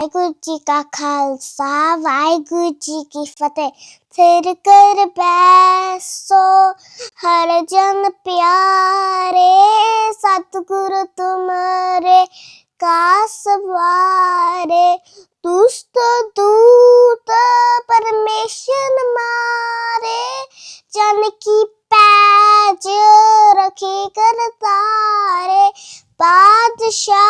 वाहगुरु जी का खालसा, वाहगुरु जी की फतेह। फिर कर बैसो, हर जन प्यारे, सतगुरु तुम्हारे का सवारे दुष्ट दूत परमेश्वर मारे, जन की पैज रखे कर तारे। बादशाह